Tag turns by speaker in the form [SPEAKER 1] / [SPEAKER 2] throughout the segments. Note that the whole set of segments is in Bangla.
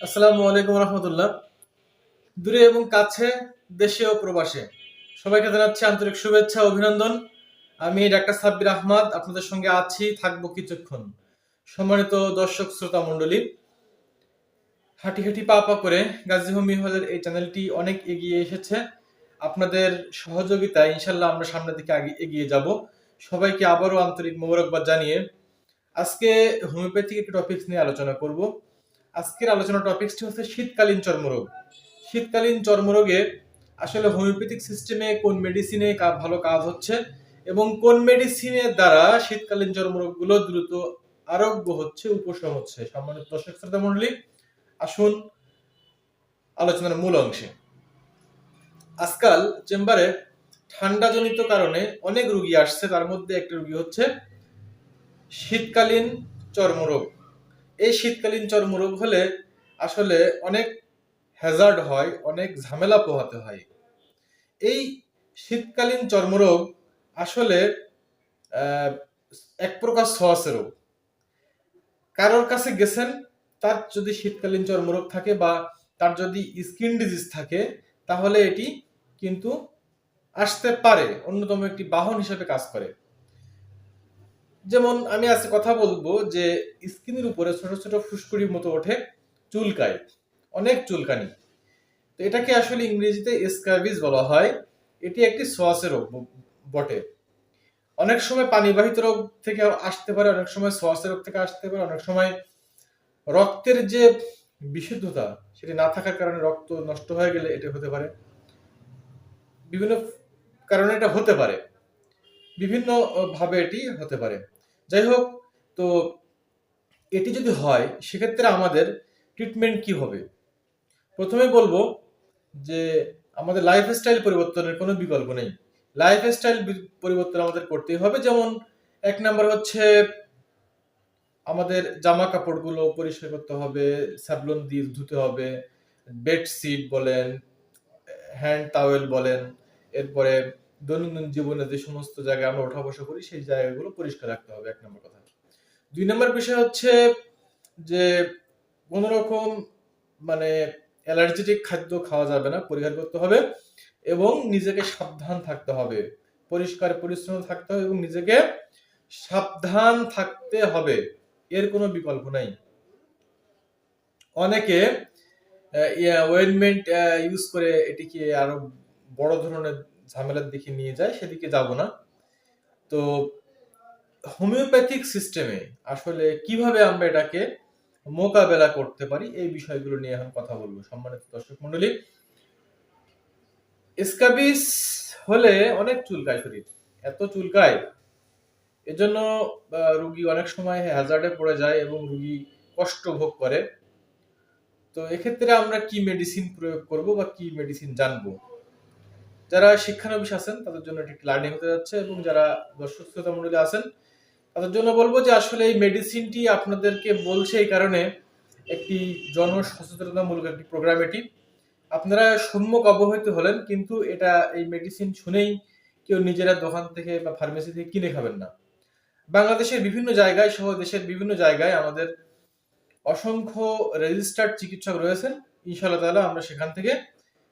[SPEAKER 1] আসসালামু আলাইকুম রহমতুল্লাহ। দূরে এবং কাছে, দেশে ও প্রবাসে। সবাইকে জানাচ্ছি আন্তরিক শুভেচ্ছা অভিনন্দন। আমি ডাক্তার সাব্বির আহমদ, আপনাদের সঙ্গে আছি, থাকব কিছুক্ষণ। সম্মানিত দর্শক শ্রোতা মণ্ডলী, হাঁটি হাঁটি পা পা করে গাজী হোমি হলের এই চ্যানেলটি অনেক এগিয়ে এসেছে। আপনাদের সহযোগিতায় ইনশাল্লাহ আমরা সামনের দিকে এগিয়ে যাব। সবাইকে আবারও আন্তরিক মোবারকবাদ জানিয়ে আজকে হোমিওপ্যাথিক একটি টপিকস নিয়ে আলোচনা করব। আজকের আলোচনা টপিকসটি হচ্ছে শীতকালীন চর্মরোগ। শীতকালীন চর্মরোগে আসলে হোমিওপ্যাথিক সিস্টেমে কোন মেডিসিনে ভালো কাজ হচ্ছে এবং কোন মেডিসিনের দ্বারা শীতকালীন চর্মরোগগুলো দ্রুত আরোগ্য হচ্ছে, উপশম হচ্ছে? সম্মানিত দর্শক শ্রোতা মণ্ডলী আসুন আলোচনার মূল অংশে। আজকাল চেম্বারে ঠান্ডাজনিত কারণে অনেক রুগী আসছে, তার মধ্যে একটা রুগী হচ্ছে শীতকালীন চর্মরোগ। এই শীতকালীন চর্মরোগ হলে আসলে অনেক হ্যাজার্ড হয়, অনেক ঝামেলা পোহাতে হয়। এই শীতকালীন চর্মরোগ আসলে এক প্রকার সহসে রোগ কারোর কাছে গেছেন, তার যদি শীতকালীন চর্মরোগ থাকে বা তার যদি স্কিন ডিজিজ থাকে, তাহলে এটি কিন্তু আসতে পারে, অন্যতম একটি বাহন হিসেবে কাজ করে। যেমন আমি আজকে কথা বলব যে স্কিনের উপরে ছোট ছোট ফুসকুড়ির মতো ওঠে চুলকায়, অনেক চুলকানি। তো এটাকে আসলে ইংরেজিতে স্ক্যাবিস বলা হয়। এটি একটি সোয়াসের রোগ বটে। অনেক সময় পানিবাহিত রোগ থেকে আসতে পারে, অনেক সময় সোয়াসের রোগ থেকে আসতে পারে, অনেক সময় রক্তের যে বিশুদ্ধতা সেটি না থাকার কারণে রক্ত নষ্ট হয়ে গেলে এটা হতে পারে। বিভিন্ন কারণে এটা হতে পারে। বিভিন্ন ভাবে এটি হতে পারে। যাই হোক, তো এটি যদি হয়, সেক্ষেত্রে আমাদের ট্রিটমেন্ট কি হবে? প্রথমে বলব যে আমাদের লাইফস্টাইল পরিবর্তনের কোনো বিকল্প নেই। লাইফস্টাইল পরিবর্তন আমাদের করতেই হবে। যেমন এক নাম্বার হচ্ছে আমাদের জামা কাপড়গুলো পরিষ্কার করতে হবে স্যাবলন দিয়ে ধুতে হবে বেডশিট বলেন হ্যান্ড টাওয়েল বলেন, এরপরে দৈনন্দিন জীবনে যে সমস্ত জায়গায় আমরা ওঠা বসা করি, সেই জায়গাগুলো পরিষ্কার রাখতে হবে, এক নম্বর কথা। দুই নম্বর বিষয় হচ্ছে যে কোন রকম মানে অ্যালার্জেটিক খাদ্য খাওয়া যাবে না, পরিহার করতে হবে এবং নিজেকে সাবধান থাকতে হবে, পরিষ্কার পরিচ্ছন্ন থাকতে হবে এবং নিজেকে সাবধান থাকতে হবে, এর কোনো বিকল্প নাই। অনেকে ওয়েনমেন্ট ইউজ করে এটিকে আরও বড় ধরনের ঝামেলার দিকে নিয়ে যায়, সেদিকে যাব না। তো হোমিওপ্যাথিক সিস্টেমে আসলে কীভাবে আমরা এটাকে মোকাবেলা করতে পারি, এই বিষয়গুলো নিয়ে এখন কথা বলব। সম্মানিত দর্শক মন্ডলী স্কাবিস হলে অনেক চুলকায় শরীর। এত চুলকায়, এজন্য রুগী অনেক সময় হ্যাজার্ডে পড়ে যায় এবং রুগী কষ্ট ভোগ করে। তো এক্ষেত্রে আমরা কি মেডিসিন প্রয়োগ করব বা কি মেডিসিন জানব? যারা শিক্ষানবিশ আছেন, তাদের জন্য এটি লার্নিং হতে যাচ্ছে এবং যারা দর্শক শ্রোতা মন্ডলী আছেন, তাদের জন্য বলব যে আসলে এই মেডিসিনটি আপনাদেরকে বলছে এই কারণে একটি জনসচেতনতামূলক একটি প্রোগ্রাম এটি। আপনারা সম্মুখ অবহিত হলেন, কিন্তু এটা এই মেডিসিন শুনেই কেউ নিজেরা দোকান থেকে বা ফার্মেসি থেকে কিনে খাবেন না। বাংলাদেশের বিভিন্ন জায়গায় সহ দেশের বিভিন্ন জায়গায় আমাদের অসংখ্য রেজিস্টার্ড চিকিৎসক রয়েছেন। ইনশাআল্লাহ তাআলা আমরা সেখান থেকে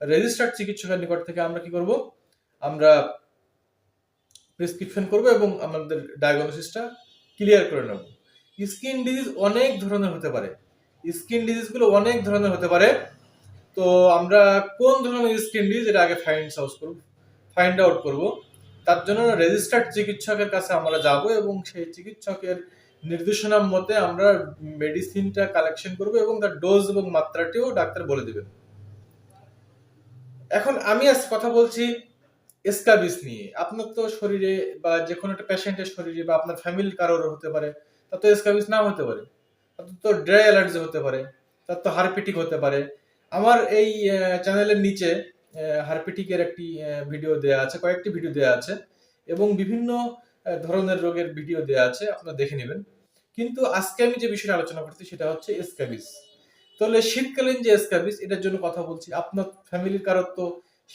[SPEAKER 1] রেজিস্টার্ড চিকিৎসকের নিকট থেকে আমরা কি করব? আমরা প্রেসক্রিপশন করব এবং আমাদের ডায়াগনোসিসটা ক্লিয়ার করে নেব। স্কিন ডিজিজ অনেক ধরনের হতে পারে। স্কিন ডিজিজগুলো অনেক ধরনের হতে পারে। তো আমরা কোন ধরনের স্কিন ডিজিজ এটা আগে ফাইন্ড আউট করব ফাইন্ড আউট করব। তার জন্য রেজিস্টার্ড চিকিৎসকের কাছে আমরা যাব এবং সেই চিকিৎসকের নির্দেশনা মতে আমরা মেডিসিনটা কালেকশন করব এবং তার ডোজ এবং মাত্রাটিও ডাক্তার বলে দেবেন। এখন আমি আজ কথা বলছি স্কাবিস নিয়ে। আপনার তো শরীরে বা যে কোনো একটা পেশেন্টের শরীরে বা আপনার ফ্যামিলির কারোর হতে পারে, তার তো স্কাবিস নাও হতে পারে। তার তো ড্রাই অ্যালার্জি হতে পারে, তার তো হারপিটিক হতে পারে। আমার এই চ্যানেলের নিচে হারপিটিকের একটি ভিডিও দেওয়া আছে, কয়েকটি ভিডিও দেওয়া আছে এবং বিভিন্ন ধরনের রোগের ভিডিও দেওয়া আছে, আপনারা দেখে নেবেন। কিন্তু আজকে আমি যে বিষয়ে আলোচনা করছি সেটা হচ্ছে স্কাবিস তাহলে শীতকালীন যে স্কাবিস এটার জন্য কথা বলছি। আপনার ফ্যামিলির কারোর তো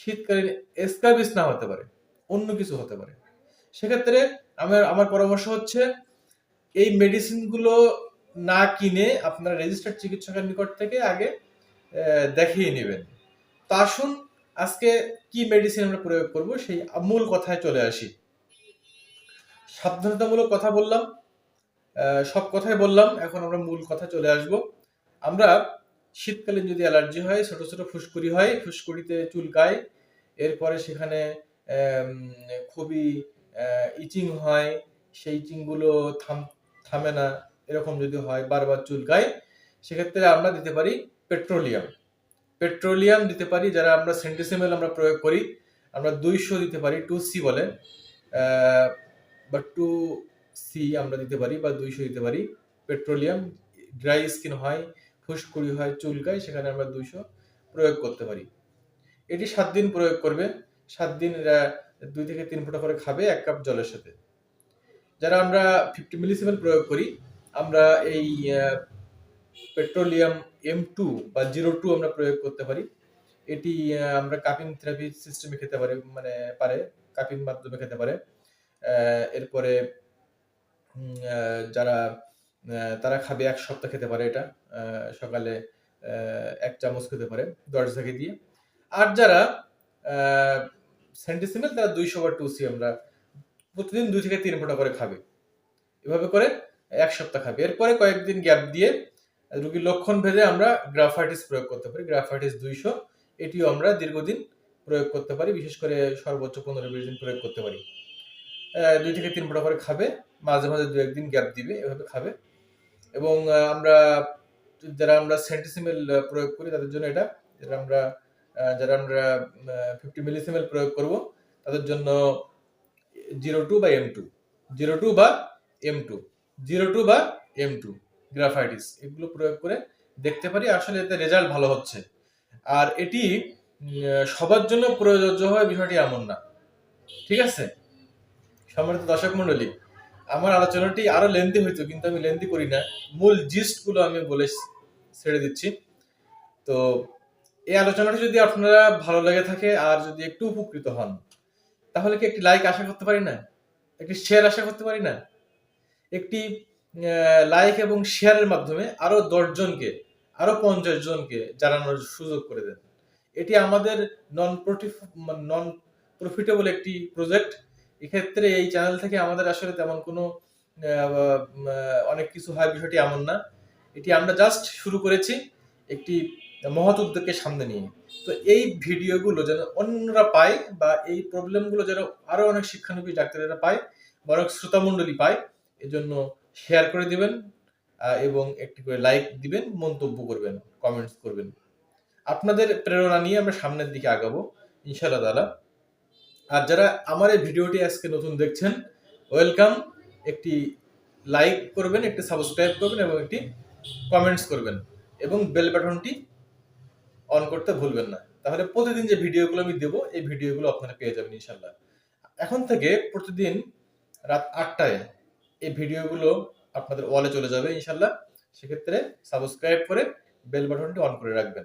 [SPEAKER 1] শীতকালীন স্কাবিস না হতে পারে, অন্য কিছু হতে পারে। সেক্ষেত্রে আমার আমার পরামর্শ হচ্ছে, এই মেডিসিনগুলো না কিনে আপনারা রেজিস্টার্ড চিকিৎসকের নিকট থেকে আগে দেখিয়ে নেবেন। তা আসুন, আজকে কি মেডিসিন আমরা প্রয়োগ করব, সেই মূল কথায় চলে আসি। সাবধানতামূলক কথা বললাম সব কথাই বললাম, এখন আমরা মূল কথা চলে আসব। আমরা শীতকালীন যদি অ্যালার্জি হয়, ছোট ছোট ফুসকুড়ি হয়, ফুসকুড়িতে চুলকায় এরপরে সেখানে খুবই ইচিং হয়, সেই ইচিংগুলো থাম, থামে না, এরকম যদি হয়, বারবার চুলকায় সেক্ষেত্রে আমরা দিতে পারি পেট্রোলিয়াম। পেট্রোলিয়াম দিতে পারি, যারা আমরা সেন্টিসিমেল আমরা প্রয়োগ করি, আমরা দুইশো দিতে পারি, টু সি বলে বা টু সি আমরা দিতে পারি, বা দুইশো দিতে পারি, পেট্রোলিয়াম, ড্রাই স্কিন হয় ফুসকুড়ি হয় চুলকায় সেখানে আমরা দুইশো প্রয়োগ করতে পারি। এটি সাত দিন প্রয়োগ করবে। সাত দিন এরা দুই থেকে তিন ফোঁটা করে খাবে এক কাপ জলের সাথে। যারা আমরা ফিফটি মিলিসিমেল প্রয়োগ করি, আমরা এই পেট্রোলিয়াম এম টু বা জিরো টু আমরা প্রয়োগ করতে পারি। এটি আমরা কাপিং থেরাপি সিস্টেমে খেতে পারে মানে পারে কাপিং মাধ্যমে খেতে পারে। এরপরে যারা তারা খাবে, এক সপ্তাহ খেতে পারে এটা সকালে এক চামচ খেতে পারে, দশ থেকে দিয়ে। আর যারা সেন্টিসিমেল তারা দুইশো বা টু সি আমরা প্রতিদিন দুই থেকে তিন ফোঁটা করে খাবে। এভাবে করে এক সপ্তাহ খাবে। এরপরে কয়েকদিন গ্যাপ দিয়ে রুগীর লক্ষণ ভেদে আমরা গ্রাফাইটিস প্রয়োগ করতে পারি। গ্রাফাইটিস দুইশো, এটিও আমরা দীর্ঘদিন প্রয়োগ করতে পারি, বিশেষ করে সর্বোচ্চ পনেরো বিশ দিন প্রয়োগ করতে পারি। দুই থেকে তিন ফোঁটা করে খাবে, মাঝে মাঝে দু একদিন গ্যাপ দিবে, এভাবে খাবে। এবং আমরা যারা আমরা সেন্টিসিমেল প্রয়োগ করি তাদের জন্য এটা, যারা আমরা যারা আমরা ফিফটি মিলিসিমেল প্রয়োগ করব, তাদের জন্য জিরো টু বা এম টু জিরো টু বা এম টু জিরো টু বা এম টু গ্রাফাইটিস এগুলো প্রয়োগ করে দেখতে পারি, আসলে এতে রেজাল্ট ভালো হচ্ছে। আর এটি সবার জন্য প্রযোজ্য হয় বিষয়টি এমন না। ঠিক আছে? সম্মানিত দর্শক মন্ডলী আমার আলোচনাটি আরও লেন্দি হইতো, কিন্তু আমি লেন্দি করি না। মূল জিস্টগুলো আমি বলে ছেড়ে দিচ্ছি। তো এই আলোচনাটি যদি আপনারা ভালো লেগে থাকে আর যদি একটু উপকৃত হন, তাহলে কি একটি লাইক আশা করতে পারি না? একটি শেয়ার আশা করতে পারি না? একটি লাইক এবং শেয়ারের মাধ্যমে আরও দশজনকে আরও পঞ্চাশ জনকে জানানোর সুযোগ করে দেন। এটি আমাদের নন প্রফিট নন প্রফিটেবল একটি প্রজেক্ট এক্ষেত্রে এই চ্যানেল থেকে আমাদের আসলে তেমন কোনো অনেক কিছু হয় বিষয়টি এমন না। এটি আমরা জাস্ট শুরু করেছি একটি মহৎ উদ্যোগকে সামনে নিয়ে। তো এই ভিডিওগুলো যেন অন্যরা পায় বা এই প্রবলেমগুলো যেন আরও অনেক শিক্ষানবী ডাক্তারেরা পায়, বরং শ্রোতামণ্ডলী পায়, এজন্য শেয়ার করে দিবেন এবং একটি করে লাইক দিবেন, মন্তব্য করবেন কমেন্টস করবেন। আপনাদের প্রেরণা নিয়ে আমরা সামনের দিকে আগাবো, ইনশাআল্লাহ তাআলা। আর যারা আমার এই ভিডিওটি আজকে নতুন দেখছেন ওয়েলকাম একটি লাইক করবেন, একটি সাবস্ক্রাইব করবেন এবং একটি কমেন্টস করবেন এবং বেল বাটনটি অন করতে ভুলবেন না। তাহলে প্রতিদিন যে ভিডিওগুলো আমি দেবো, এই ভিডিওগুলো আপনারা পেয়ে যাবেন ইনশাল্লাহ এখন থেকে প্রতিদিন রাত আটটায় এই ভিডিওগুলো আপনাদের ওয়ালে চলে যাবে ইনশাল্লাহ সেক্ষেত্রে সাবস্ক্রাইব করে বেল বাটনটি অন করে রাখবেন।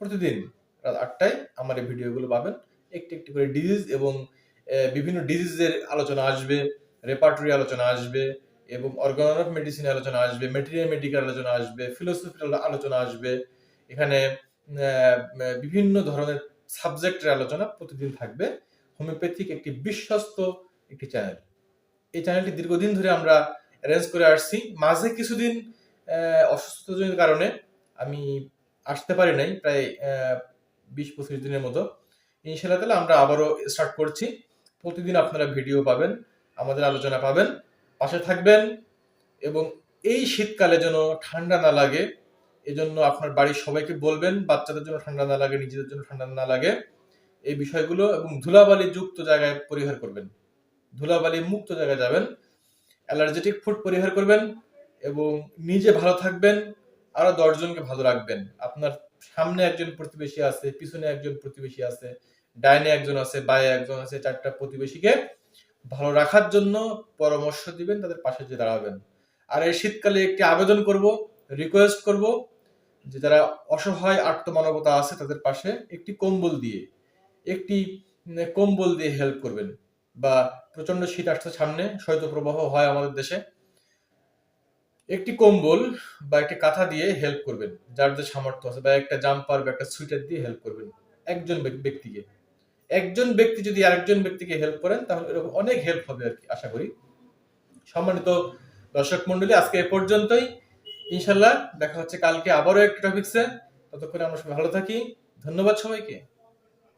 [SPEAKER 1] প্রতিদিন রাত আটটায় আমার এই ভিডিওগুলো পাবেন। একটি একটি করে ডিজিজ এবং বিভিন্ন ডিজিজের আলোচনা আসবে রেপার্টরি আলোচনা আসবে এবং অর্গান অফ মেডিসিন আলোচনা আসবে মেটেরিয়াল মেডিকেল আলোচনা আসবে ফিলোসফির আলোচনা আসবে। এখানে বিভিন্ন ধরনের সাবজেক্টের আলোচনা প্রতিদিন থাকবে। হোমিওপ্যাথিক একটি বিশ্বস্ত একটি চ্যানেল এই চ্যানেলটি দীর্ঘদিন ধরে আমরা অ্যারেঞ্জ করে আসছি। মাঝে কিছুদিন আহ, অসুস্থতাজনিত কারণে আমি আসতে পারি নাই প্রায় বিশ পঁচিশ দিনের মতো। ইনশাল্লাহ তাহলে আমরা আবারও স্টার্ট করছি। প্রতিদিন আপনারা ভিডিও পাবেন, আমাদের আলোচনা পাবেন। পাশে থাকবেন এবং এই শীতকালে যেন ঠান্ডা না লাগে, এজন্য আপনার বাড়ির সবাইকে বলবেন, বাচ্চাদের জন্য ঠান্ডা না লাগে, নিজেদের জন্য ঠান্ডা না লাগে। এই বিষয়গুলো এবং ধুলাবালি যুক্ত জায়গায় পরিহার করবেন। ধুলাবালি মুক্ত জায়গায় যাবেন, অ্যালার্জেটিক ফুড পরিহার করবেন এবং নিজে ভালো থাকবেন, আরও দশজনকে ভালো রাখবেন। আপনার সামনে একজন প্রতিবেশী আছে, পিছনে একজন প্রতিবেশী আছে ডাইনে একজন আছে, বায়ে একজন আছে, চারটা প্রতিবেশীকে ভালো রাখার জন্য পরামর্শ দিবেন, তাদের পাশে যে দাঁড়াবেন। আর এই শীতকালে একটি আবেদন করব রিকোয়েস্ট করব যে যারা অসহায় আত্মমানবতা আছে তাদের পাশে একটি কম্বল দিয়ে, একটি কম্বল দিয়ে হেল্প করবেন। বা প্রচণ্ড শীত আসছে সামনে, শৈত্যপ্রবাহ হয় আমাদের দেশে। একটি কম্বল বা একটি কাঁথা দিয়ে হেল্প করবেন, যার যে সামর্থ্য আছে, বা একটা জাম্পার বা একটা সুইটার দিয়ে হেল্প করবেন, একজন ব্যক- ব্যক্তিকে। একজন ব্যক্তি যদি আরেকজন ব্যক্তিকে হেল্প করেন, তাহলে এরকম অনেক হেল্প হবে আর কি, আশা করি। সম্মানিত দর্শক মন্ডলী আজকে এ পর্যন্তই। ইনশাল্লাহ দেখা হচ্ছে কালকে আবারও একটা টপিক্সে ততক্ষণে আমরা সবাই ভালো থাকি। ধন্যবাদ সবাইকে।